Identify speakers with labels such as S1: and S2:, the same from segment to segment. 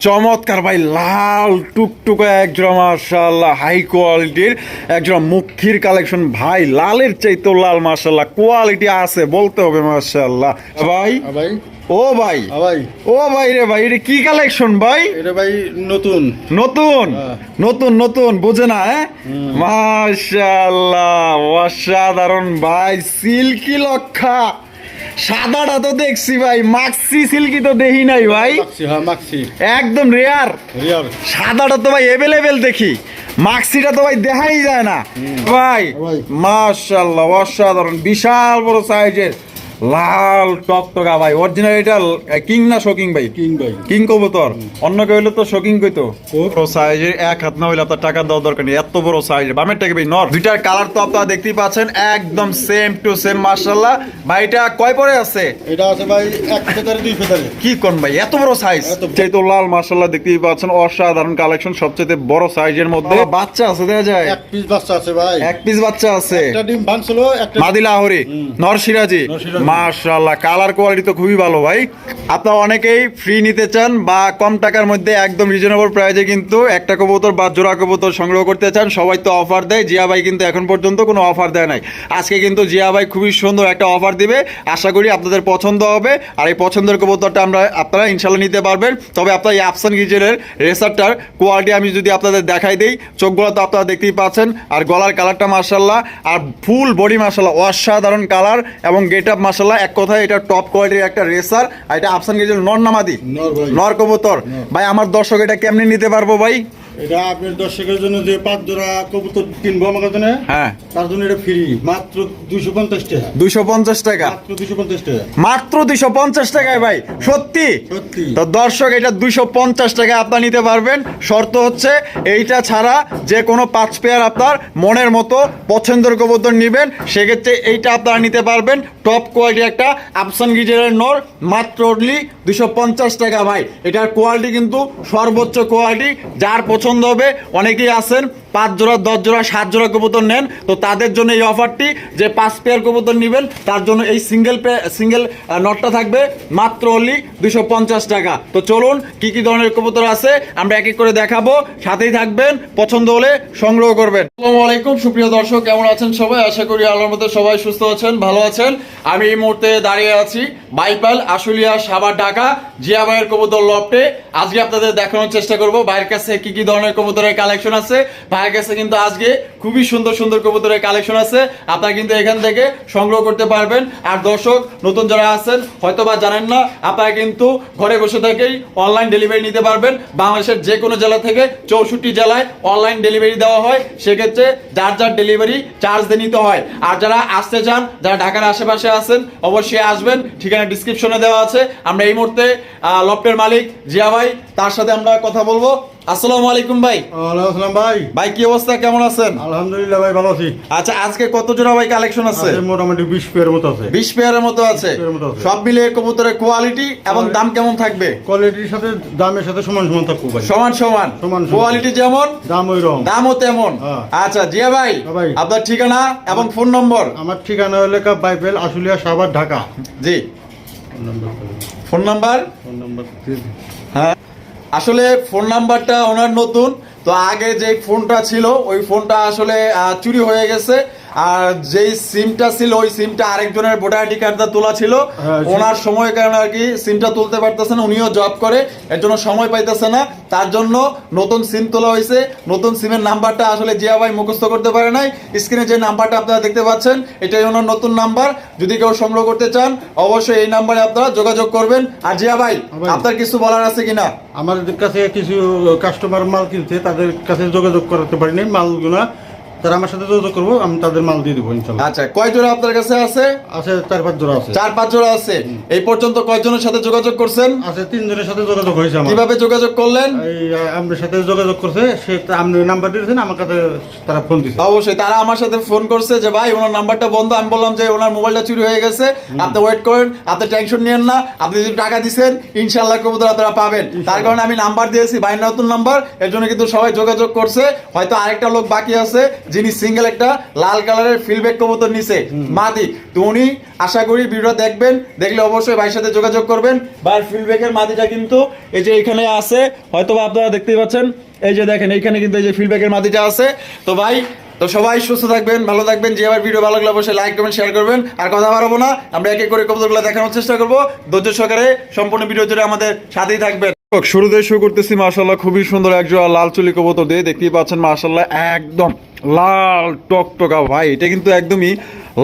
S1: চমৎকার ভাই লাল টুকটুকে একজোড়া মার্শাল্লাহ হাই কোয়ালিটির একজোড়া মুখির কালেকশন ভাই লালের চাইতেও লাল মার্শাল্লাহ কোয়ালিটি আছে বলতে হবে মার্শাল্লাহ ভাই?
S2: ভাই?
S1: ও ভাই?
S2: ভাই?
S1: ও ভাই রে ভাই এটা কি কালেকশন ভাই?
S2: এটা ভাই নতুন।
S1: নতুন?
S2: হ্যাঁ।
S1: নতুন নতুন বুঝে না হ্যাঁ? মাশাআল্লাহ অসাধারণ ভাই সিল্কি লক্ষা। সাদাটা তো দেখছি ভাই মাক্সি সিল্কি তো দেখি নাই ভাই।
S2: হ্যাঁ
S1: একদম রেয়ার
S2: রিয়ার
S1: সাদাটা তো ভাই এভেলেবেল দেখি। মাক্সিটা তো ভাই দেখাই যায় না। ভাই মাসাল্লাহ অসাধারণ বিশাল বড় সাইজের লাল টকটকা ভাই। অরিজিনাল এটা কিং না শোকিং ভাই?
S2: কিং ভাই।
S1: কিং কবুতর। অন্য কেউ হইলে তো শোকিং কইতো।
S2: ও।
S1: বড় সাইজের এক হাত না হইলে আপনার টাকা দেওয়ার দরকার নেই। এত বড় সাইজের বামের টাকা ভাই নর। দুইটার কালার তো আপনারা দেখতেই পাচ্ছেন একদম সেম টু সেম মার্শাল্লাহ ভাই এটা কয় পরে আছে?
S2: এটা আছে ভাই এক ফেতারে দুই ফেতারে
S1: কি কোন ভাই? এত বড় সাইজ সেই তো লাল মার্শাল্লাহ দেখতেই পাচ্ছেন অসাধারণ কালেকশন সবচেয়ে বড় সাইজের মধ্যে। বাচ্চা আছে দেখা যায়।
S2: এক পিস বাচ্চা আছে ভাই।
S1: এক পিস বাচ্চা আছে।
S2: একটা ডিম ভাঙছিল একটা
S1: মাদিলা আহরি নরসিরাজি।
S2: নরসিরাজি।
S1: মাশাআল্লাহ কালার কোয়ালিটি তো খুবই ভালো ভাই। আপনারা অনেকেই ফ্রি নিতে চান বা কম টাকার মধ্যে একদম রিজনেবল প্রাইসে কিন্তু একটা কবুতর বা জোড়া কবুতর সংগ্রহ করতে চান, সবাই তো অফার দেয়। জিয়া ভাই কিন্তু এখন পর্যন্ত কোনো অফার দেয় নাই। আজকে কিন্তু জিয়া ভাই খুবই সুন্দর একটা অফার দিবে। আশা করি আপনাদের পছন্দ হবে। আর এই পছন্দের কবুতরটা আমরা, আপনারা ইনশাল্লাহ নিতে পারবেন। তবে আপনার এই আফসান গিজেলের রেসারটার কোয়ালিটি আমি যদি আপনাদের দেখাই দিই, চোখগুলো তো আপনারা দেখতেই পাচ্ছেন। আর গলার কালারটা মার্শাল্লাহ আর ফুল বডি মার্শাল্লাহ অসাধারণ কালার এবং গেট আপ মার্শাল্লাহ এক কথায় এটা টপ কোয়ালিটির একটা রেসার আর এটা আফসান গিজেল নর নামাদি।
S2: নর
S1: কবুতর। ভাই আমার দর্শক এটা কেমনি নিতে পারব ভাই?
S2: এটা আপনার দর্শকের জন্য যে পাঁচ জোড়া কবুতর কিনবো আমার কাছে
S1: হ্যাঁ।
S2: তার জন্য এটা ফ্রি মাত্র দুইশো পঞ্চাশ টাকা।
S1: দুইশো পঞ্চাশ টাকা?
S2: মাত্র দুইশো পঞ্চাশ টাকা।
S1: মাত্র দুইশো পঞ্চাশ টাকায় ভাই সত্যি?
S2: সত্যি।
S1: তো দর্শক এটা দুইশো পঞ্চাশ টাকায় আপনার নিতে পারবেন। শর্ত হচ্ছে এইটা ছাড়া যে কোনো পাঁচ পেয়ার আপনার মনের মতো পছন্দের কবুতর নেবেন। সেক্ষেত্রে এইটা আপনারা নিতে পারবেন। টপ কোয়ালিটি একটা আফসান গিজারের নর মাত্র অনলি দুশো পঞ্চাশ টাকা ভাই। এটার কোয়ালিটি কিন্তু সর্বোচ্চ কোয়ালিটি যার পছন্দ হবে অনেকেই আছেন। পাঁচ জোড়া, দশ জোড়া, সাত জোড়া কবুতর নেন। তো তাদের জন্য এই অফারটি যে পাঁচ পেয়ার কবুতর নেবেন, তার জন্য এই সিঙ্গেল সিঙ্গেল নটটা থাকবে। মাত্র অনলি দুশো টাকা। তো চলুন, কি কি ধরনের কবুতর আছে, আমরা এক এক করে দেখাবো। সাথেই থাকবেন, পছন্দ হলে সংগ্রহ করবেন। আসসালামু আলাইকুম, সুপ্রিয় দর্শক, কেমন আছেন সবাই? আশা করি আল্লাহর মধ্যে সবাই সুস্থ আছেন, ভালো আছেন। আমি এই মুহূর্তে দাঁড়িয়ে আছি বাইপাল, আশুলিয়া সাবার ঢাকা, জিয়া ভাইয়ের কবুতর লফটে। আজকে আপনাদের দেখানোর চেষ্টা করব, ভাইয়ের কাছে কি কি ধরনের কবুতরের কালেকশন আছে। ভাইয়ের কাছে কিন্তু আজকে খুবই সুন্দর সুন্দর কবুতরের কালেকশন আছে। আপনারা কিন্তু এখান থেকে সংগ্রহ করতে পারবেন। আর দর্শক নতুন যারা আছেন হয়তো বা জানেন না আপনারা কিন্তু ঘরে বসে থেকেই অনলাইন ডেলিভারি নিতে পারবেন। বাংলাদেশের যে কোনো জেলা থেকে চৌষট্টি জেলায় অনলাইন ডেলিভারি দেওয়া হয়। সেক্ষেত্রে যার যার ডেলিভারি চার্জ দিয়ে নিতে হয়। আর যারা আসতে চান যারা ঢাকার আশেপাশে আছেন অবশ্যই আসবেন। ঠিকানা ডিসক্রিপশনে দেওয়া আছে। আমরা এই মুহূর্তে আহ, লফটের মালিক জিয়া ভাই তার সাথে আমরা কথা বলব। আসসালামু আলাইকুম ভাই।
S2: ভাই।
S1: ভাই কি অবস্থা? কেমন আছেন?
S2: আলহামদুলিল্লাহ ভাই ভালো আছি।
S1: আচ্ছা আজকে কত জোড়া ভাই কালেকশন আছে?
S2: মোটামুটি বিশ পেয়ার মতো আছে।
S1: বিশ পেয়ারের মতো আছে।
S2: পেয়ারের।
S1: সব মিলিয়ে কবুতরের কোয়ালিটি এবং দাম কেমন থাকবে?
S2: কোয়ালিটির সাথে দামের সাথে সমান সমান থাকব ভাই।
S1: সমান সমান।
S2: সমান।
S1: কোয়ালিটি যেমন
S2: দাম ওই রকম।
S1: দামও তেমন।
S2: হ্যাঁ।
S1: আচ্ছা জিয়া ভাই
S2: ভাই।
S1: আপনার ঠিকানা এবং ফোন নম্বর
S2: আমার ঠিকানা হলো কা বাইবেল আশুলিয়া সাভার ঢাকা।
S1: জি।
S2: Phone number
S1: phone number
S2: phone number
S1: হ্যাঁ। আসলে ফোন নাম্বারটা ওনার নতুন। তো আগে যে ফোনটা ছিল ওই ফোনটা আসলে চুরি হয়ে গেছে। আর যেই সিমটা ছিল ওই সিমটা আরেকজনের ভোটার আইডি কার্ডটা তোলা ছিল।
S2: হ্যাঁ,
S1: ওনার সময় কারণে আর কি সিমটা তুলতে পারতেছে না উনিও জব করে এর জন্য সময় পাইতেছে না। তার জন্য নতুন সিম তোলা হয়েছে। নতুন সিমের নাম্বারটা আসলে জিয়া ভাই মুখস্থ করতে পারে নাই। স্ক্রিনে যে নাম্বারটা আপনারা দেখতে পাচ্ছেন এটাই ওনার নতুন নাম্বার। যদি কেউ সংগ্রহ করতে চান অবশ্যই এই নাম্বারে আপনারা যোগাযোগ করবেন। আর জিয়া ভাই
S2: ভাই।
S1: আপনার কিছু বলার আছে কিনা?
S2: আমাদের কাছে কিছু কাস্টমার মাল কিনছে তাদের কাছে যোগাযোগ করতে পারিনি মালগুলা। তারা আমার সাথে যোগাযোগ করব আমি তাদের মাল দিয়ে দেবো ইনশাল্লাহ।
S1: আচ্ছা কয় জোড়া আপনার কাছে আছে?
S2: আছে চার পাঁচ জোড়া আছে।
S1: চার পাঁচ জোড়া আছে। এই পর্যন্ত কয়জনের সাথে যোগাযোগ করছেন?
S2: আছে তিনজনের সাথে যোগাযোগ হয়েছে আমার।
S1: কীভাবে যোগাযোগ করলেন?
S2: এই সাথে যোগাযোগ করছে সে আপনি নাম্বার দিয়েছেন আমার কাছে তারা ফোন দিছে
S1: অবশ্যই তারা আমার সাথে ফোন করছে যে ভাই ওনার নাম্বারটা বন্ধ। আমি বললাম যে ওনার মোবাইলটা চুরি হয়ে গেছে। আপনি ওয়েট করেন আপনি টেনশন নিয়েন না। আপনি যদি টাকা দিচ্ছেন ইনশাল্লাহ কবুতর আপনারা পাবেন। তার কারণে আমি নাম্বার দিয়েছি ভাই নতুন নাম্বার। এর জন্য কিন্তু সবাই যোগাযোগ করছে। হয়তো আরেকটা লোক বাকি আছে যিনি সিঙ্গেল একটা লাল কালারের ফিলব্যাক কবুতর নিছে। মাদি তো উনি আশা করি ভিডিও দেখবেন দেখলে অবশ্যই ভাইয়ের সাথে যোগাযোগ করবেন। ভাইয়ের ফিলব্যাকের মাদিটা কিন্তু এই যে এখানে আছে হয়তো বা আপনারা দেখতেই পাচ্ছেন এই যে দেখেন এইখানে কিন্তু এই যে ফিলব্যাকের মাদিটা আছে। তো ভাই তো সবাই সুস্থ থাকবেন ভালো থাকবেন যে আমার ভিডিও ভালো লাগলে অবশ্যই লাইক করবেন শেয়ার করবেন। আর কথা বাড়াবো না আমরা এক এক করে কবুতরগুলো দেখানোর চেষ্টা করব। ধৈর্য সহকারে সম্পূর্ণ ভিডিও জুড়ে আমাদের সাথেই থাকবেন। শুরুতে শুরু করতেছি মার্শাল্লাহ খুবই সুন্দর একজোড়া লাল চুলি কবুতর দিয়ে। দেখতেই পাচ্ছেন মার্শাল্লাহ একদম লাল টকটকা। ভাই এটা কিন্তু একদমই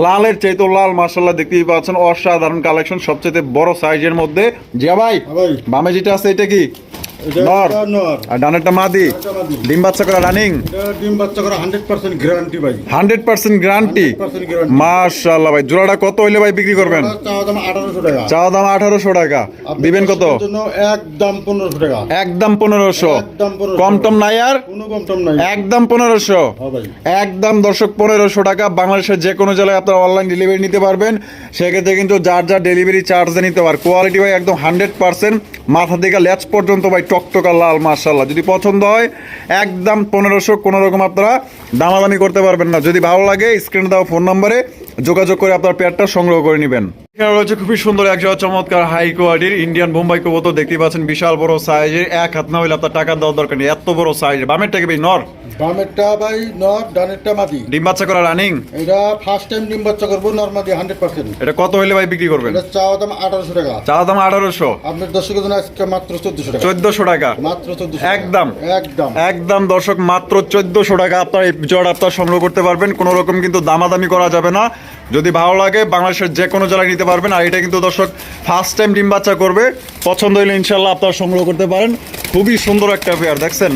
S1: লালের চাইতো লাল মার্শাল্লাহ দেখতেই পাচ্ছেন অসাধারণ কালেকশন সবচেয়ে বড় সাইজের মধ্যে। জিয়া ভাই
S2: হ্যাঁ ভাই।
S1: বামে যেটা আছে এটা কি? নর। আর ডানেরটা মাদি। ডিম বাচ্চা করা রানিং
S2: ডিম বাচ্চা করা হান্ড্রেড পার্সেন্ট গ্যারান্টি ভাই।
S1: Hundred percent guarantee
S2: 100% guarantee।
S1: মাশাল্লাহ ভাই জোড়াটা কত হইলে ভাই বিক্রি করবেন?
S2: চাওয়া দাম আঠারোশো টাকা।
S1: চাওয়া দাম আঠারোশো টাকা। দিবেন কত?
S2: একদম পনেরোশো টাকা।
S1: একদম পনেরোশো।
S2: 1500
S1: কম টম নাই আর?
S2: কোনো কম টম নাই।
S1: একদম পনেরোশো। একদম দর্শক পনেরোশো টাকা। বাংলাদেশের যে কোনো জেলায় আপনারা অনলাইন ডেলিভারি নিতে পারবেন। সেক্ষেত্রে কিন্তু যার যার ডেলিভারি চার্জ নিতে পার। কোয়ালিটি ভাই একদম হান্ড্রেড পার্সেন্ট মাথা থেকে ল্যাচ পর্যন্ত ভাই টকটকা লাল মার্শাল্লাহ যদি পছন্দ হয়, একদম পনেরোশো কোনো রকম আপনারা দামাদামি করতে পারবেন না। যদি ভালো লাগে স্ক্রিনে দেওয়া ফোন নম্বরে যোগাযোগ করে আপনার পেয়ারটা সংগ্রহ করে নেবেন। এখানে রয়েছে খুবই সুন্দর একজন চমৎকার হাই কোয়ালিটির ইন্ডিয়ান বোম্বাই কবুতর। দেখতে পাচ্ছেন বিশাল বড় সাইজের এক হাত না হলে আপনার টাকা দেওয়ার দরকার নেই। এত বড় সাইজের বামের টাকা ভাই নর?
S2: বামেরটা ভাই নর ডানেরটা মাদি।
S1: ডিম বাচ্চা করা রানিং
S2: এটা ফার্স্ট টাইম ডিম বাচ্চা করব নর্মাদি হান্ড্রেড পার্সেন্ট
S1: এটা কত হলে ভাই বিক্রি করবেন?
S2: এটা চাওয়া দাম আঠারোশো টাকা।
S1: চা দাম আঠারোশো।
S2: আপনার দর্শকের জন্য আজকে মাত্র চোদ্দশো টাকা।
S1: চোদ্দশো টাকা।
S2: মাত্র চোদ্দশো
S1: একদম।
S2: একদম।
S1: একদম দর্শক মাত্র চোদ্দশো টাকা আপনার এই জড় আপনার সংগ্রহ করতে পারবেন। কোনো রকম কিন্তু দামাদামি করা যাবে না। যদি ভালো লাগে বাংলাদেশের যে কোনো জেলায় নিতে পারবেন। আর এটা কিন্তু দর্শক ফার্স্ট টাইম ডিম বাচ্চা করবে। পছন্দ হলে ইনশাল্লাহ আপনারা সংগ্রহ করতে পারেন। খুবই সুন্দর একটা পেয়ার দেখছেন?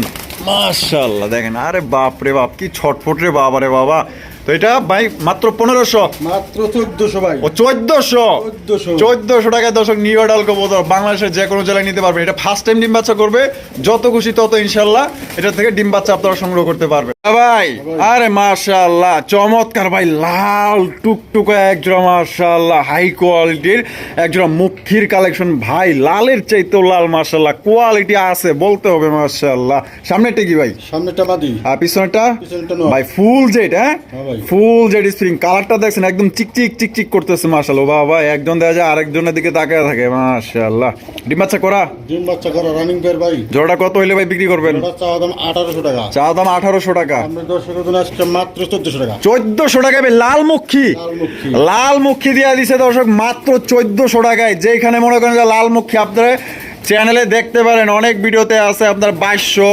S1: মাশাল্লাহ দেখেন। আরে বাপ রে বাপ কি ছটফট রে বাবা রে বাবা। তো এটা ভাই মাত্র পনেরোশো?
S2: মাত্র চোদ্দশো ভাই।
S1: ও চোদ্দশো?
S2: 1400
S1: চোদ্দশো টাকায় দর্শক নিউ ডাল কবুতর বাংলাদেশের যে কোনো জেলায় নিতে পারবে। এটা ফার্স্ট টাইম ডিম বাচ্চা করবে। যত খুশি তত ইনশাল্লাহ এটা থেকে ডিম বাচ্চা আপনারা সংগ্রহ করতে পারবে ভাই আরে মাশাল্লাহ চমৎকার ভাই লাল টুকটুকা একজোড়া মাশাল্লাহ হাই কোয়ালিটির একজোড়া মুখির কালেকশন ভাই লালের চাইতেও লাল মাশাল্লাহ কোয়ালিটি আছে বলতে হবে মাশাল্লাহ সামনেটা কি ভাই?
S2: সামনেটা মাদি
S1: আর পিছনেটা ভাই ফুল জেড হ্যাঁ?
S2: হ্যাঁ ভাই।
S1: ফুল জেড স্প্রিং কালারটা দেখছেন একদম চিকচিক চিকচিক করতেছে মাশাআল্লাহ। বাবা একজন দেখা যায় আরেকজনের দিকে তাকিয়ে থাকে মাশাআল্লাহ। ডিম বাচ্চা করা?
S2: ডিম বাচ্চা করা রানিং পেয়ার ভাই।
S1: জোড়াটা কত হইলে ভাই বিক্রি করবেন?
S2: চাওয়া দাম আঠারোশো টাকা।
S1: চা দাম আঠারোশো টাকা।
S2: আপনার দর্শকের জন্য আজকে মাত্র চোদ্দশো টাকা।
S1: চোদ্দশো টাকা ভাই
S2: লালমুখী।
S1: লাল দিছে দর্শক মাত্র চোদ্দশো টাকায়। যেখানে মনে করেন যে লালমুখী আপনারা চ্যানেলে দেখতে পারেন অনেক ভিডিওতে আছে আপনার বাইশশো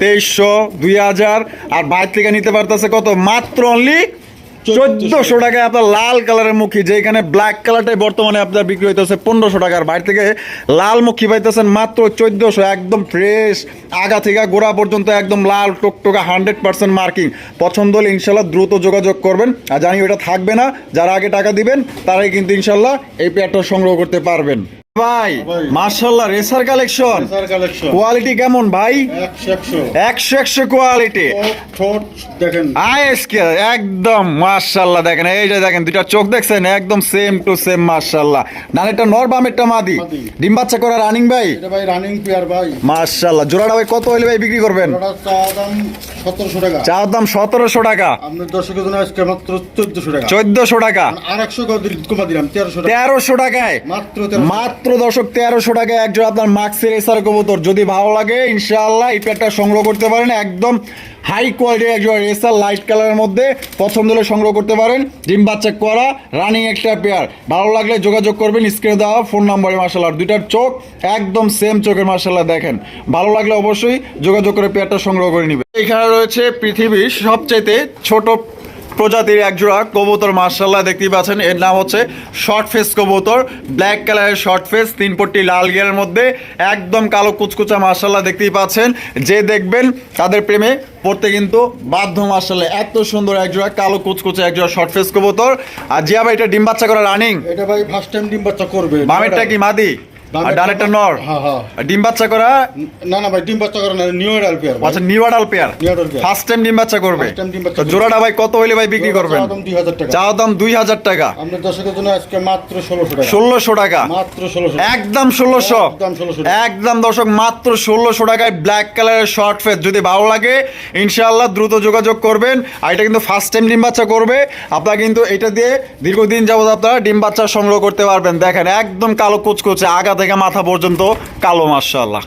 S1: তেইশশো দুই হাজার আর বাইর থেকে নিতে পারতেছে কত? মাত্র অনলি চোদ্দশো টাকায় আপনার লাল কালারের মুখী যেখানে ব্ল্যাক কালারটাই বর্তমানে আপনার বিক্রি হইতেছে পনেরোশো টাকার। বাইরে থেকে লাল মুখী পাইতেছেন মাত্র চোদ্দশো একদম ফ্রেশ আগা থেকে গোড়া পর্যন্ত একদম লাল টকটকা হান্ড্রেড পার্সেন্ট মার্কিং পছন্দ হলে ইনশাল্লাহ দ্রুত যোগাযোগ করবেন। আর জানি ওটা থাকবে না যারা আগে টাকা দিবেন তারাই কিন্তু ইনশাল্লাহ এই পেয়ারটা সংগ্রহ করতে পারবেন। ভাই। মার্শাল্লাহ রেসার কালেকশন। কোয়ালিটি কেমন ভাই?
S2: একশো একশো।
S1: কোয়ালিটি। একদম মাশাল্লাহ দেখেন এই যে দেখেন দুইটা চোখ দেখছেন একদম সেম টু সেম মাশাল্লাহ নানেরটা নর বামেরটা মাদি।
S2: মাদি।
S1: ডিম বাচ্চা করা রানিং ভাই?
S2: রানিং পেয়ার ভাই।
S1: মাশাল্লাহ জোড়াটা ভাই কত হইলে ভাই বিক্রি করবেন? চার দাম সতেরোশো টাকা।
S2: চোদ্দশো টাকা। তেরোশো
S1: টাকায়।
S2: মাত্র
S1: মাত্র দর্শক, তেরোশো টাকায় একজন আপনার মাক্সের এসার কবুতর। যদি ভালো লাগে, ইনশাআল্লাহ এই প্যাডটা সংগ্রহ করতে পারেন। একদম হাই কোয়ালিটির একজন রেসার লাইট কালারের মধ্যে। পছন্দ হলে সংগ্রহ করতে পারেন। ডিম বাচ্চা করা রানিং একটা পেয়ার ভালো লাগলে যোগাযোগ করবেন স্ক্রিনে দেওয়া ফোন নাম্বারে মার্শাল্লাহ দুইটার চোখ একদম সেম চোখের মার্শাল্লাহ দেখেন। ভালো লাগলে অবশ্যই যোগাযোগ করে পেয়ারটা সংগ্রহ করে নেবেন। এখানে রয়েছে পৃথিবীর সবচাইতে ছোট প্রজাতির একজোড়া কবুতর মার্শাল্লাহ দেখতেই পাচ্ছেন। এর নাম হচ্ছে শর্ট ফেস কবুতর ব্ল্যাক কালারের শর্ট ফেস তিন পট্টি লাল গিয়ারের মধ্যে একদম কালো কুচকুচা মার্শাল্লাহ দেখতেই পাচ্ছেন। যে দেখবেন তাদের প্রেমে পড়তে কিন্তু বাধ্য মার্শাল্লাহ এত সুন্দর একজোড়া কালো কুচকুচা একজোড়া শর্ট ফেস কবুতর। আর জিয়া ভাই এটা ডিম বাচ্চা করা রানিং
S2: এটা ভাই ফার্স্ট টাইম ডিম বাচ্চা করবে।
S1: মামেরটা কি মাদি? আর ডানেরটা নর।
S2: হ্যাঁ হ্যাঁ।
S1: ডিম বাচ্চা করা?
S2: না না ভাই ডিম বাচ্চা করে না নিউ পেয়ার
S1: আচ্ছা নিউ পেয়ার। ফার্স্ট টাইম ডিম বাচ্চা করবে। তো জোড়াটা ভাই কত হইলে ভাই বিক্রি করবেন? চাওয়া দাম দুই হাজার টাকা।
S2: দর্শকের জন্য আজকে মাত্র ষোলোশো টাকা।
S1: ষোলোশো টাকা।
S2: মাত্র ষোলোশো
S1: একদম ষোলোশো।
S2: একদম 1600
S1: একদম দর্শক মাত্র ষোলোশো টাকায় ব্ল্যাক কালারের শর্ট ফেস যদি ভালো লাগে ইনশাআল্লাহ দ্রুত যোগাযোগ করবেন। আর এটা কিন্তু ফার্স্ট টাইম ডিম বাচ্চা করবে। আপনারা কিন্তু এটা দিয়ে দীর্ঘদিন যাবত আপনারা ডিম বাচ্চা সংগ্রহ করতে পারবেন। দেখেন একদম কালো কুচকুচে আগা থেকে মাথা পর্যন্ত কালো মার্শাল্লাহ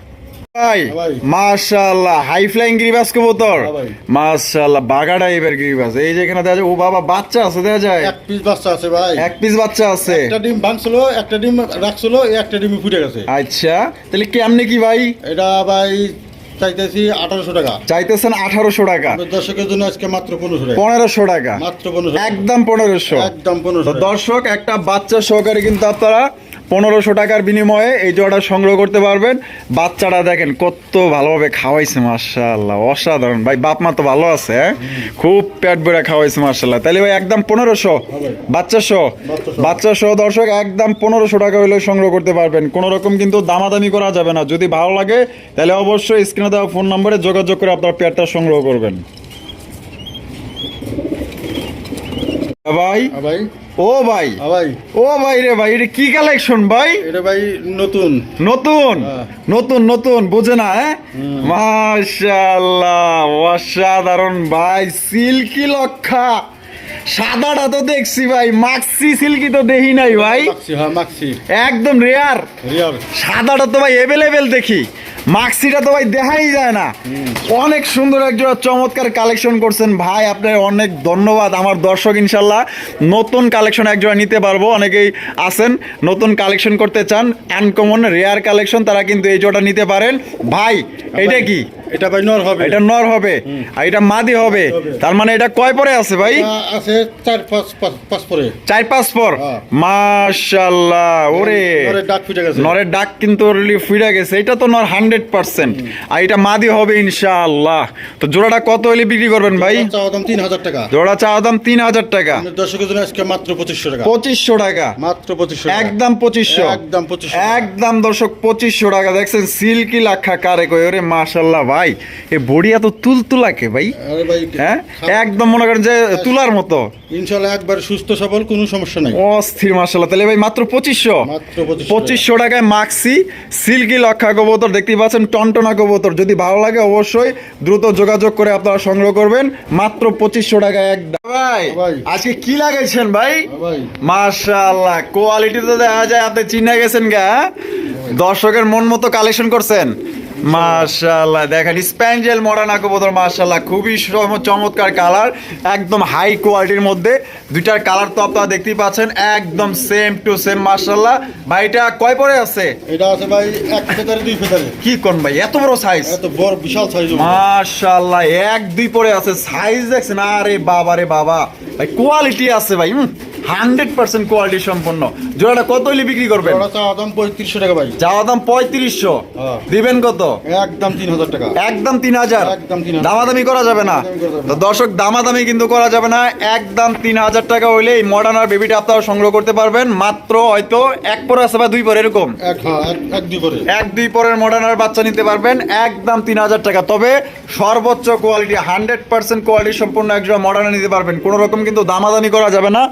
S1: ভাই
S2: ভাই।
S1: হাই ফ্লাইং গিরিবাস কবুতর।
S2: হ্যাঁ
S1: বাগা টাইপের গিরিবাস এই যে এখানে দেখা ও বাবা বাচ্চা আছে দেখা যায়।
S2: এক পিস বাচ্চা আছে ভাই।
S1: এক পিস বাচ্চা আছে।
S2: একটা ডিম ভাঙছিল একটা ডিম রাখছিল একটা ডিম ফুটে গেছে।
S1: আচ্ছা তাহলে কেমনে কি ভাই?
S2: এটা ভাই চাইতেছি আঠারোশো টাকা।
S1: চাইতেছেন আঠারোশো টাকা।
S2: দর্শকের জন্য আজকে মাত্র পনেরোশো টাকা।
S1: পনেরোশো টাকা।
S2: মাত্র পনেরোশো
S1: একদম পনেরোশো।
S2: একদম পনেরোশো
S1: দর্শক একটা বাচ্চা সহকারে কিন্তু আপনারা পনেরোশো টাকার বিনিময়ে এই জোড়াটা সংগ্রহ করতে পারবেন। বাচ্চাটা দেখেন কত ভালোভাবে খাওয়াইছে মার্শাল্লাহ অসাধারণ। ভাই, বাপ মা তো ভালো আছে হ্যাঁ? খুব পেট ভরে খাওয়াইছে মার্শাল্লাহ তাহলে ভাই, একদম পনেরোশো।
S2: ভাই।
S1: বাচ্চা সহ
S2: বাচ্চা সহ।
S1: দর্শক, একদম পনেরোশো টাকা হইলে সংগ্রহ করতে পারবেন। কোনো রকম কিন্তু দামাদামি করা যাবে না। যদি ভালো লাগে তাহলে অবশ্যই স্ক্রিনে দেওয়া ফোন নম্বরে যোগাযোগ করে আপনার পেয়ারটা সংগ্রহ করবেন। ভাই?
S2: ভাই।
S1: ও ভাই।
S2: ভাই।
S1: ও ভাই রে ভাই এটা কি কালেকশন ভাই?
S2: এটা ভাই নতুন।
S1: নতুন?
S2: হ্যাঁ।
S1: নতুন নতুন বুঝে না হ্যাঁ? মাশাআল্লাহ অসাধারণ ভাই সিল্কি লক্ষা। সাদাটা তো দেখছি ভাই মাক্সি সিল্কি তো দেখি নাই ভাই।
S2: হ্যাঁ
S1: একদম রেয়ার সাদাটা তো ভাই এভেলেবেল দেখি। মাক্সিটা তো ভাই দেখাই যায় না। অনেক সুন্দর একজন চমৎকার কালেকশন করছেন ভাই আপনার অনেক ধন্যবাদ। আমার দর্শক ইনশাল্লাহ নতুন কালেকশন একজোড়া নিতে পারব। অনেকেই আছেন, নতুন কালেকশন করতে চান আনকমন রেয়ার কালেকশন তারা কিন্তু এই জোড়া নিতে পারেন। ভাই এটা কি?
S2: এটা ভাই নর হবে।
S1: এটা নর হবে। আর এটা মাদি হবে। তার মানে এটা কয় পরে আছে ভাই?
S2: আছে চার পাঁচ পাঁচ পরে।
S1: চার পাঁচ পর?
S2: হ্যাঁ।
S1: মাশাল্লাহ ওরে।
S2: নরের ডাক ফিটে গেছে।
S1: নরের ডাক কিন্তু অলরেডি গেছে। এটা তো নর হান্ড্রেড পার্সেন্ট। আর এটা মাদি হবে ইনশাআল্লাহ। তো জোড়াটা কত হলে বিক্রি করবেন ভাই?
S2: চাওয়া দাম তিন হাজার টাকা।
S1: জোড়া চাওয়া দাম তিন হাজার টাকা।
S2: দর্শকের জন্য আজকে মাত্র পঁচিশশো টাকা।
S1: পঁচিশশো টাকা।
S2: মাত্র পঁচিশশো।
S1: একদম পঁচিশশো।
S2: একদম পঁচিশশো
S1: একদম দর্শক পঁচিশশো টাকা। দেখছেন সিল্কি লাখা কারে কই ওরে মাশাল্লাহ ভাই। এ বড়ি এত তুলতুলাকে ভাই।
S2: আরে ভাই
S1: হ্যাঁ? একদম মনে করেন যে তুলার মতো।
S2: ইনশাল্লাহ একবার সুস্থ সবল কোনো সমস্যা নাই।
S1: অস্থির মাশাল্লাহ তাহলে ভাই মাত্র পঁচিশশো।
S2: পঁচিশশো।
S1: টাকায় মাক্সি সিল্কি লক্ষা কবুতর দেখতেই পাচ্ছেন টনটনা কবুতর। যদি ভালো লাগে অবশ্যই দ্রুত যোগাযোগ করে আপনারা সংগ্রহ করবেন। মাত্র পঁচিশশো টাকায় এক ভাই
S2: ভাই।
S1: আজকে কি লাগাইছেন ভাই?
S2: হ্যাঁ ভাই।
S1: মাশাআল্লাহ কোয়ালিটি তো দেখা যায় আপনি চিনে গেছেন গা হ্যাঁ? দর্শকের মন মতো কালেকশন করছেন। মাশাআল্লাহ। দেখেন স্প্যাঞ্জেল মডার্ন কবুতর মাশাআল্লাহ। খুবই চমৎকার কালার একদম হাই কোয়ালিটির মধ্যে। দুইটার কালার তো আপনারা দেখতেই পাচ্ছেন একদম সেম টু সেম মাশাআল্লাহ। ভাইটা কয় পরে আছে?
S2: এটা আছে ভাই এক ফেতারে দুই ফেতারে।
S1: কি কোন ভাই এত বড় সাইজ
S2: এত বড় বিশাল সাইজ
S1: মাশাআল্লাহ এক দুই পরে আছে। সাইজ দেখছেন আরে বাবা রে বাবা। ভাই কোয়ালিটি আছে ভাই হান্ড্রেড পার্সেন্ট কোয়ালিটি সম্পন্ন। জোড়াটা কত হইলে বিক্রি করবেন?
S2: চাওয়া দাম পঁয়ত্রিশশো টাকা ভাই।
S1: দাম পঁয়ত্রিশশো।
S2: হ্যাঁ।
S1: দিবেন কত?
S2: একদম তিন হাজার টাকা।
S1: একদম তিন হাজার?
S2: একদম 3000
S1: দামাদামি করা যাবে না। তো দর্শক দামাদামি কিন্তু করা যাবে না। একদম তিন হাজার টাকা হইলে এই মডার্ন আর বেবিটা আপনারা সংগ্রহ করতে পারবেন। মাত্র হয়তো এক পর আছে বা দুই পর এরকম।
S2: হ্যাঁ এক দুই
S1: পরের মডার্ন আর বাচ্চা নিতে পারবেন। একদম তিন হাজার টাকা। তবে সর্বোচ্চ কোয়ালিটি হান্ড্রেড পার্সেন্ট কোয়ালিটি সম্পূর্ণ একজন মডার্ন নিতে পারবেন। কোনো রকম কিন্তু দামাদামি করা যাবে না।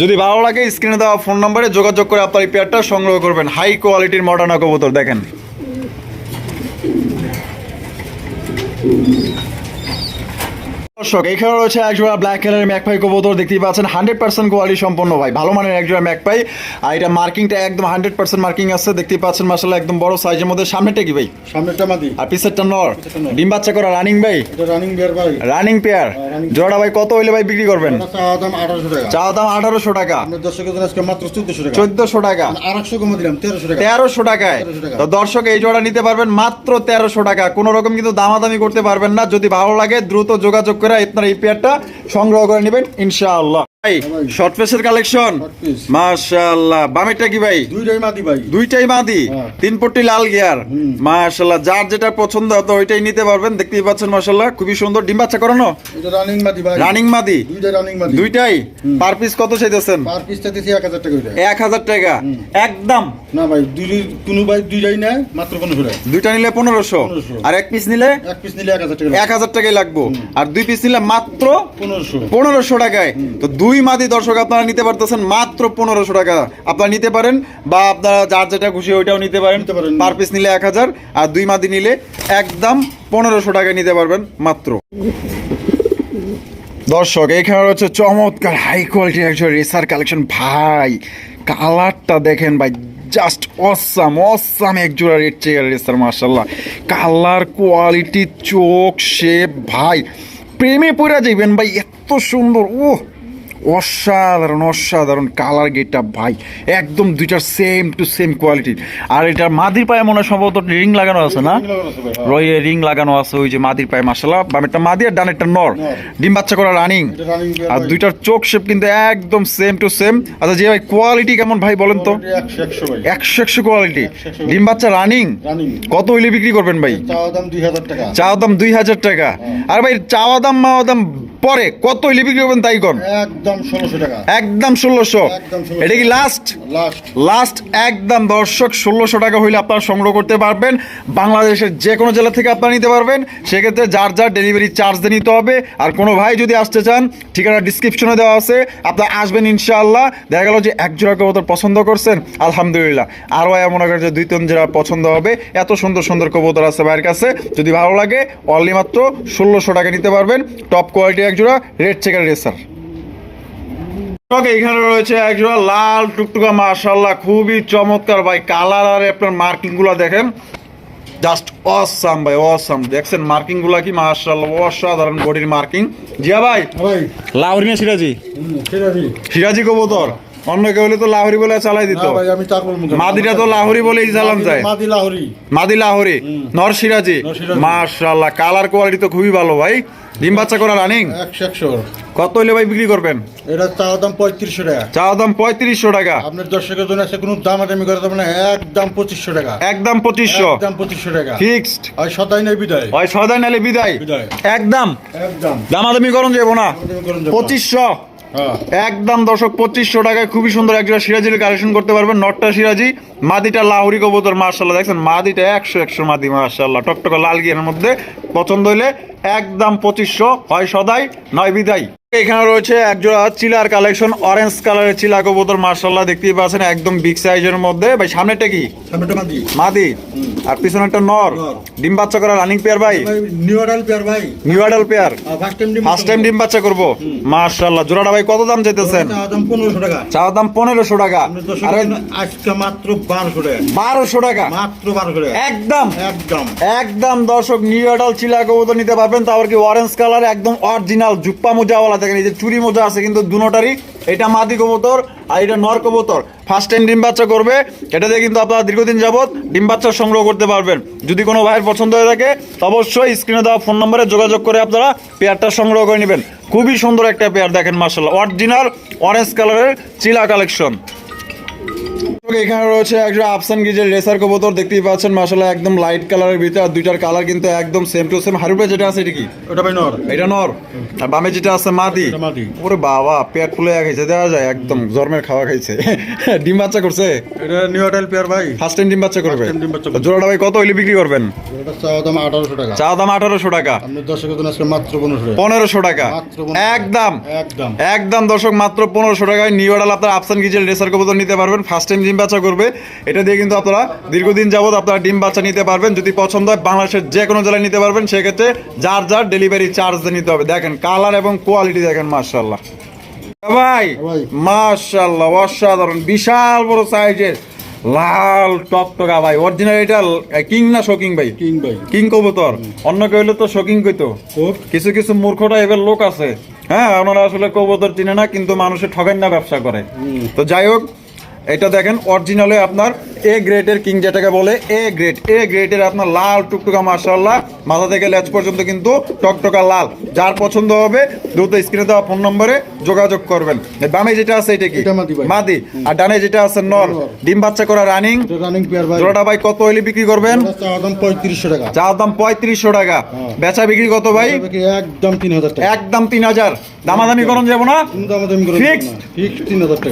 S1: যদি ভালো লাগে স্ক্রিনে দেওয়া ফোন নম্বরে যোগাযোগ করে আপনার এই পেয়ারটা সংগ্রহ করবেন। হাই কোয়ালিটির মডার্ন কবুতর দেখেন। দর্শক এখানে রয়েছে একজোড়া ব্ল্যাক কালারের ম্যাকপাই কবুতর দেখতেই পাচ্ছেন হান্ড্রেড পার্সেন্ট কোয়ালিটি সম্পন্ন ভাই ভালো মানের একজোড়া ম্যাকপাই আর এটা মার্কিংটা একদম হান্ড্রেড পার্সেন্ট মার্কিং আছে দেখতেই পাচ্ছেন মাসাল্লাহ একদম বড় সাইজের মধ্যে। সামনেটা কি ভাই?
S2: সামনেরটা মাদি।
S1: আর পিসেরটা নর।
S2: পিছেরটা নর।
S1: ডিম বাচ্চা করা রানিং ভাই?
S2: এটা রানিং বিয়ার ভাই।
S1: রানিং পেয়ার জোড়া ভাই কত হইলে ভাই বিক্রি করবেন?
S2: ওটা চাওয়া দাম আঠারোশো টাকা।
S1: চা দাম আঠারোশো টাকা।
S2: চোদ্দশো টাকা।
S1: চোদ্দশো টাকা।
S2: আর কমে দিলাম তেরোশো টাকা।
S1: তেরোশো টাকায়। তো দর্শক এই জোড়া নিতে পারবেন মাত্র তেরোশো টাকা। কোনো রকম কিন্তু দামাদামি করতে পারবেন না। যদি ভালো লাগে দ্রুত যোগাযোগ করে আপনার এই পেয়ারটা সংগ্রহ করে নেবেন ইনশাআল্লাহ। ভাই
S2: ভাই।
S1: শর্ট পেসের কালেকশন মাশাআল্লাহ। বামেরটা কি ভাই?
S2: দুইটাই মাদি ভাই।
S1: দুইটাই মাদি?
S2: হ্যাঁ।
S1: তিন পট্টি লাল গিয়ার। মাশাআল্লাহ যার যেটা পছন্দ তো ওইটাই নিতে পারবেন। দেখতেই পাচ্ছেন মাশাআল্লাহ খুবই সুন্দর। ডিম বাচ্চা করানো?
S2: রানিং মাদি ভাই।
S1: রানিং মাদি?
S2: দুইটাই রানিং মাদি।
S1: দুইটাই? পার পিস কত চাইতেছেন?
S2: পার পিস চাইতেছি এক হাজার টাকা করে।
S1: এক হাজার টাকা। একদম?
S2: না ভাই দুই কোনো ভাই দুইটাই নেয় মাত্র পনেরোশো টাকা।
S1: দুইটা নিলে
S2: 1500
S1: আর এক পিস নিলে?
S2: এক পিস নিলে টাকা
S1: টাকাই লাগবো। আর দুই পিস নিলে মাত্র টাকায়। তো দুই মাদি দর্শক আপনারা নিতে পারতেছেন মাত্র পনেরোশো টাকা। আপনারা নিতে পারেন বা আপনারা যার যেটা খুশি ওইটাও নিতে পারেন। পার পিস নিলে এক হাজার আর দুই মাদি নিলে একদম পনেরোশো টাকা নিতে পারবেন মাত্র। দর্শক এখানে রয়েছে চমৎকার হাই কোয়ালিটির একজন রেসার কালেকশন ভাই কালারটা দেখেন ভাই জাস্ট অসাম অসাম এক জোড়া রেড চেয়ার রেসার মার্শাল্লাহ কালার কোয়ালিটি চোখ শেপ ভাই প্রেমে পড়ে যাইবেন ভাই এত সুন্দর ও অসাধারণ অসাধারণ কালার গেটটা ভাই। একদম দুইটার সেম টু সেম কোয়ালিটির আর এটার মাদির পায়ে মনে হয় সম্ভবত রিং লাগানো আছে না? রয়ে রিং লাগানো আছে ওই যে মাদির পায়ে মাসাল্লাহ বামেরটা মাদি আর ডানেরটা নর।
S2: নর।
S1: ডিম বাচ্চা করা রানিং আর দুইটার চোখ শেপ কিন্তু একদম সেম টু সেম আচ্ছা যে ভাই কোয়ালিটি কেমন ভাই বলেন তো?
S2: একশো একশো
S1: কোয়ালিটি
S2: 100
S1: ডিম বাচ্চা রানিং
S2: রানিং
S1: কত হইলে বিক্রি করবেন ভাই?
S2: চাওয়া দাম দুই হাজার টাকা।
S1: চাওয়া দাম দুই হাজার টাকা। আর ভাই চাওয়া দাম মাওয়া দাম পরে কত হইলে বিক্রি করবেন তাই কন?
S2: একদম ষোলোশো টাকা।
S1: একদম ষোলোশো। এটা কি লাস্ট
S2: লাস্ট
S1: লাস্ট একদম দর্শক ষোলোশো টাকা হইলে আপনারা সংগ্রহ করতে পারবেন। বাংলাদেশের যে কোনো জেলা থেকে আপনারা নিতে পারবেন। সেক্ষেত্রে যার যার ডেলিভারি চার্জ দিয়ে নিতে হবে। আর কোনো ভাই যদি আসতে চান ঠিকানা ডিসক্রিপশনে দেওয়া আছে। আপনারা আসবেন ইনশাআল্লাহ। দেখা গেল যে এক জোড়া কবুতর পছন্দ করছেন। আলহামদুলিল্লাহ। আরও মনে করেন যে দুই তিন জোড়া পছন্দ হবে। এত সুন্দর সুন্দর কবুতর আছে ভাইয়ের কাছে। যদি ভালো লাগে অনলি মাত্র ষোলোশো টাকা নিতে পারবেন। টপ কোয়ালিটি এক জোড়া রেড চেকার রেসার। এখানে রয়েছে একজোড়া লাল টুকটুকা মার্শাল্লাহ খুবই চমৎকার ভাই। কালার আর আপনার মার্কিংগুলা দেখেন। জাস্ট অসাম ভাই অসাম। দেখছেন মার্কিংগুলা কি? মার্শাল্লাহ অসাধারণ বডির মার্কিং। জিয়া ভাই?
S2: ভাই।
S1: সিরাজি।
S2: সিরাজি।
S1: সিরাজি কবুতর। অন্য কেউ হলে তো লাহরি বলে চালাই দিত।
S2: ভাই আমি তা কেন?
S1: মাদিটা তো লাহরি বলেই চালান যায়।
S2: মাদি লাহরি।
S1: মাদি লাহরি নর সিরাজি
S2: নর
S1: কালার কোয়ালিটি তো খুবই ভালো ভাই। ডিম বাচ্চা করা রানিং?
S2: একশো একশো।
S1: কত হইলে ভাই বিক্রি করবেন?
S2: এটা চাওয়া দাম পঁয়ত্রিশশো টাকা।
S1: চাওয়া দাম পঁয়ত্রিশশো টাকা।
S2: আপনার দর্শকের জন্য আছে কোনো দামাদামি করে দেবো না একদম পঁচিশশো টাকা।
S1: একদম পঁচিশশো।
S2: একদম পঁচিশশো টাকা।
S1: ফিক্সড।
S2: আর সদাই নেই বিদায়।
S1: হয় সদাই নালে বিদায়।
S2: বিদায়।
S1: একদম।
S2: একদম।
S1: দামাদামি করুন যাব না
S2: দামাদামি করুন যাব না।
S1: পঁচিশশো। একদম দর্শক, পঁচিশশো টাকায় খুবই সুন্দর একজোড়া সিরাজির কালেকশন করতে পারবেন। নটটা সিরাজি, মাদিটা লাহুরি কবুতর মার্শাল্লাহ দেখছেন, মাদিটা একশো একশো মাদি মার্শাল্লাহ টকটকা লাল গিয়ার মধ্যে পছন্দ হইলে একদম পঁচিশশো। হয় সদাই নয় বিদায় এখানে রয়েছে একজোড়া চিলার কালেকশন অরেঞ্জ কালারের চিলা কবুতর মার্শাল্লাহ দেখতেই পাচ্ছেন একদম বিগ সাইজের মধ্যে। ভাই সামনেটা কি?
S2: সামনেটা মাদি।
S1: আর পিছনেরটা নর।
S2: নর।
S1: ডিম বাচ্চা করা রানিং পেয়ার ভাই?
S2: নিউ আডাল পেয়ার ভাই।
S1: New adult pair
S2: first time
S1: ডিম বাচ্চা করব। মার্শাল্লাহ জোড়াটা ভাই কত দাম যেতেছেন
S2: চাওয়া দাম পনেরোশো টাকা।
S1: আর
S2: আজকে মাত্র বারোশো টাকা।
S1: বারোশো টাকা?
S2: মাত্র বারোশো টাকা।
S1: একদম।
S2: একদম।
S1: একদম দর্শক নিউ আডাল চিলা কবুতর নিতে পারবেন তারপর কি অরেঞ্জ কালার একদম অরিজিনাল জুপ্পা মোজাওয়ালা দেখেন, এই যে চুরি মোজা আছে কিন্তু দুনোটারই, এটা মাদি কবুতর আর এটা নর কবুতর। ফার্স্ট টাইম ডিম বাচ্চা করবে, এটা দিয়ে কিন্তু আপনারা দীর্ঘদিন যাবত ডিম বাচ্চা সংগ্রহ করতে পারবেন। যদি কোনো ভাইয়ের পছন্দ হয়ে থাকে তো অবশ্যই স্ক্রিনে দেওয়া ফোন নম্বরে যোগাযোগ করে আপনারা পেয়ারটা সংগ্রহ করে নেবেন। খুবই সুন্দর একটা পেয়ার দেখেন মার্শাল্লাহ অরিজিনাল অরেঞ্জ কালারের চিলা কালেকশন এখানে রয়েছে একজন আফসান গিজের রেসার কবুতর দেখতেই পাচ্ছেন মাসাল্লাহ একদম লাইট কালারের ভিতরে আর দুইটার কালার কিন্তু একদম সেম টু সেম হারুপে যেটা আছে এটা কি?
S2: ওটা ভাই নর।
S1: এটা নর। আর বামে যেটা আছে মাদি। ওরে বাবা পেট ফুলে দেওয়া যায় একদম জন্মের খাওয়া খাইছে। ডিম বাচ্চা করছে?
S2: এটা নিউ পেয়ার ভাই।
S1: ফার্স্ট টাইম ডিম বাচ্চা করবে। জোড়াটা ভাই কত হইলে বিক্রি করবেন? চা দাম আঠারোশো টাকা।
S2: পনেরোশো টাকা।
S1: পনেরোশো টাকা।
S2: মাত্র 1500
S1: একদম।
S2: একদম।
S1: একদম দর্শক মাত্র পনেরোশো টাকায় নিউ আপনার আফসান গিজেল রেসার কবুতর নিতে পারবেন। ফার্স্ট টাইম ডিম বাচ্চা করবে এটা দিয়ে কিন্তু আপনারা দীর্ঘদিন যাবত আপনারা ডিম বাচ্চা নিতে পারবেন। যদি পছন্দ হয় বাংলাদেশের যে কোনো জেলায় নিতে পারবেন সেক্ষেত্রে যার যার ডেলিভারি চার্জ নিতে হবে। দেখেন কালার এবং কোয়ালিটি দেখেন মার্শাল্লাহ ভাই। মার্শাল্লাহ অসাধারণ বিশাল বড় সাইজের লাল টকটকা ভাই। অরিজিনাল এটা কিং না শোকিং ভাই?
S2: কিং ভাই।
S1: কিং কবুতর। অন্য কেউ হলে তো শোকিং কইতো। কিছু কিছু মূর্খটা এবার লোক আছে। হ্যাঁ ওনারা আসলে কবুতর চিনে না কিন্তু মানুষের ঠকেন না ব্যবসা করে। তো যাই হোক এটা দেখেন অরিজিনালে আপনার এ গ্রেডের কিং যেটাকে বলে এ গ্রেড এ গ্রেডের আপনার লাল টুকটুকা মার্শাল্লাহ মাথা থেকে লেজ পর্যন্ত কিন্তু টকটকা লাল। যার পছন্দ হবে দ্রুত স্ক্রিনে দেওয়া ফোন নম্বরে যোগাযোগ করবেন। বামে যেটা আছে এটা কি?
S2: মাদি
S1: আর ডানে যেটা আছে নর। ডিম বাচ্চা করা রানিং
S2: রানিং ভাই।
S1: জোড়াটা ভাই কত হইলে বিক্রি করবেন?
S2: পঁয়ত্রিশশো টাকা।
S1: চার দাম পঁয়ত্রিশশো টাকা।
S2: হ্যাঁ।
S1: বেচা বিক্রি কত ভাই?
S2: একদম তিন হাজার
S1: একদম তিন হাজার। দামাদামি করুন যাব না?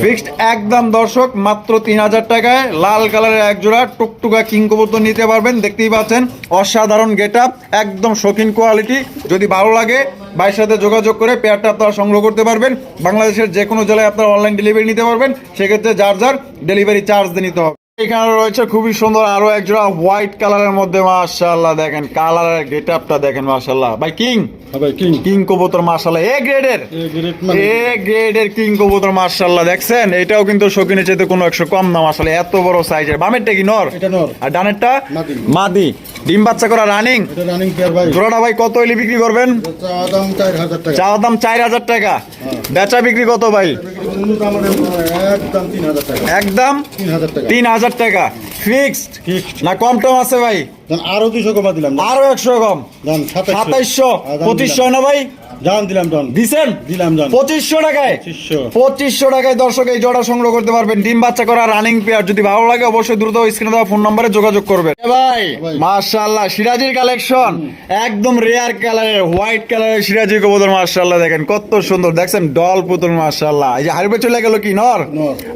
S2: ফিক্সড
S1: একদম দর্শক মাত্র তিন হাজার টাকায়। লাল কালারের এক জোড়া টুকটুকা কিং কবুতর নিতে পারবেন। দেখতেই পাচ্ছেন অসাধারণ গেট একদম শৌখিন কোয়ালিটি যদি ভালো লাগে ভাইয়ের সাথে যোগাযোগ করে পেয়ারটা আপনারা সংগ্রহ করতে পারবেন। বাংলাদেশের যে কোনো জেলায় আপনারা অনলাইন ডেলিভারি নিতে পারবেন। সেক্ষেত্রে যার যার ডেলিভারি চার্জ দিয়ে নিতে হবে। এখানে রয়েছে খুবই সুন্দর আরও একজোড়া হোয়াইট কালারের মধ্যে মাশাআল্লাহ দেখেন। কালারের গেট আপটা দেখেন মাশাআল্লাহ। ভাই কিং
S2: হ্যাঁ ভাই কিং
S1: কিং কবুতর মাশাআল্লাহ। এ গ্রেডের
S2: এ গ্রেড মানে
S1: গ্রেডের কিং কবুতর মার্শাল্লাহ দেখছেন? এটাও কিন্তু শৌখিনের চাইতে কোনো একশো কম না আসলে এত বড় সাইজের বামেরটা কি নর?
S2: এটা নর।
S1: আর ডানেরটা?
S2: মাদি।
S1: ডিম বাচ্চা করা রানিং
S2: এটা রানিং পেয়ার ভাই।
S1: জোড়াটা ভাই কত হইলে বিক্রি করবেন?
S2: চাওয়া দাম চার হাজার টাকা।
S1: চাওয়া দাম টাকা। বেচা বিক্রি কত ভাই?
S2: একদম তিন হাজার টাকা।
S1: একদম
S2: তিন হাজার টাকা।
S1: তিন হাজার টাকা। ফিক্সড। না কম টম আছে ভাই।
S2: আরও দুশো কমা দিলাম
S1: আরও একশো কম।
S2: সাতাইশশো।
S1: পঁচিশশো। না ভাই।
S2: দিলাম
S1: দিছেন?
S2: দিলাম
S1: পঁচিশশো টাকায়?
S2: পঁচিশশো।
S1: পঁচিশশো টাকায় দর্শক এই জোড়া সংগ্রহ করতে পারবেন। ডিম বাচ্চা করা রানিং পেয়ার যদি ভালো লাগে অবশ্যই দ্রুত স্ক্রিনে দেওয়া ফোন নম্বরে যোগাযোগ করবেন। ভাই।
S2: ভাই।
S1: মার্শাল্লাহ সিরাজির কালেকশন একদম রেয়ার কালারের হোয়াইট কালারের সিরাজি কবুতর মার্শাল্লাহ দেখেন কত সুন্দর। দেখছেন ডল পুতুল মার্শাল্লাহ এই যে হারবে চলে গেল কি নর।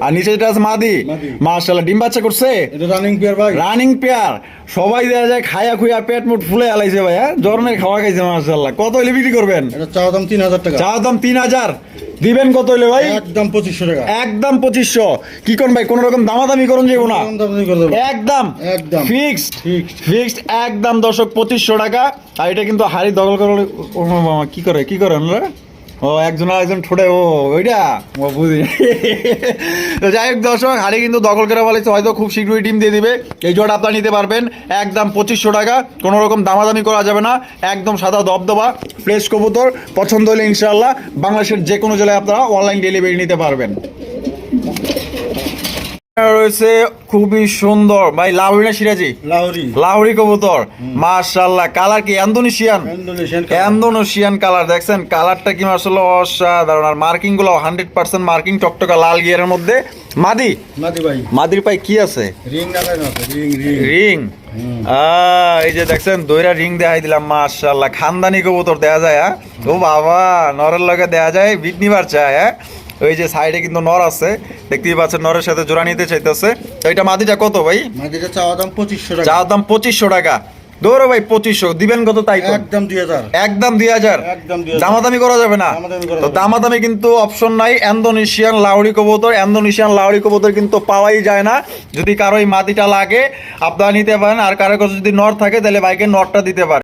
S1: আর নিচে যেটা আছে মাদি।
S2: মাদি।
S1: মার্শাল্লাহ ডিম বাচ্চা করছে?
S2: রানিং পেয়ার ভাই।
S1: রানিং পেয়ার সবাই দেখা যায় খায়া খুয়া পেট মুট ফুলে আলাইছে ভাই হ্যাঁ? জন্মের খাওয়া খাইছে মার্শাল্লাহ কত হইলে বিক্রি করবেন?
S2: এটা চাওয়া দাম তিন হাজার টাকা।
S1: চা দাম তিন হাজার। দিবেন কত হইলে ভাই?
S2: একদম পঁচিশশো টাকা।
S1: একদম পঁচিশশো। কি কোন ভাই কোন রকম দামাদামি করুন যাব না। একদম।
S2: একদম।
S1: ফিক্সড। ফিক্সড। একদম দর্শক পঁচিশশো টাকা। আর এটা কিন্তু হাড়ি দখল করে কি করে কি করেন রে ও, একজন আরেকজন ঠোঁটে, ও, ওইটা? ও, বুঝি। তো যাই হোক দর্শক, হাড়ি কিন্তু দখল করে বলেছে হয়তো খুব শীঘ্রই টিম দিয়ে দিবে। এই জোড়া আপনারা নিতে পারবেন, একদম পঁচিশশো টাকা, কোনো রকম দামাদামি করা যাবে না, একদম সাদা দবদবা, ফ্রেশ কবুতর, পছন্দ হলে ইনশাল্লাহ বাংলাদেশের যে কোনো জেলায় আপনারা অনলাইন ডেলিভারি নিতে পারবেন। রয়েছে খুবই সুন্দর। ভাই লাউরিনা সিরাজি?
S2: লাহোরি।
S1: লাহরি কবুতর। মাশাল্লাহ কালার কি? ইন্দোনেশিয়ান?
S2: Indonesian
S1: colour. দেখছেন? কালারটা কি মাশাল্লাহ অসাধারণ। আর মার্কিংগুলো হান্ড্রেড পার্সেন্ট মার্কিং টকটকা লাল গিয়ারের মধ্যে। মাদি?
S2: মাদি ভাই।
S1: মাদির পাই কি আছে?
S2: Ring ring ring.
S1: এই যে দেখছেন দইরা রিং দেখাই দিলাম মাশাল্লাহ খানদানি কবুতর দেয়া যায় হ্যাঁ? ও বাবা নরের লগে দেয়া যায় বিট নিবার চায় হ্যাঁ? ওই যে সাইডে কিন্তু নর আছে দেখতেই পাচ্ছেন নরের সাথে জোড়া নিতে চাইতেছে। তো এটা মাদিটা কত ভাই?
S2: মাদিটা চাওয়া দাম পঁচিশশো টাকা।
S1: যার দাম পঁচিশশো টাকা। দৌড়ো ভাই পঁচিশশো দিবেন কত তাই?
S2: একদম দুই হাজার।
S1: একদম দুই হাজার।
S2: একদম 2000
S1: দামাদামি করা যাবে না। তো। দামাদামি কিন্তু অপশন নাই। ইন্দোনেশিয়ান লাউড়ি কবুতর ইন্দোনেশিয়ান লাউড়ি কবুতর কিন্তু পাওয়াই যায় না। যদি কারও এই মাটিটা লাগে আপনারা নিতে পারেন। আর কারও কাছে যদি নর থাকে তাহলে বাইকের নরটা দিতে পারেন।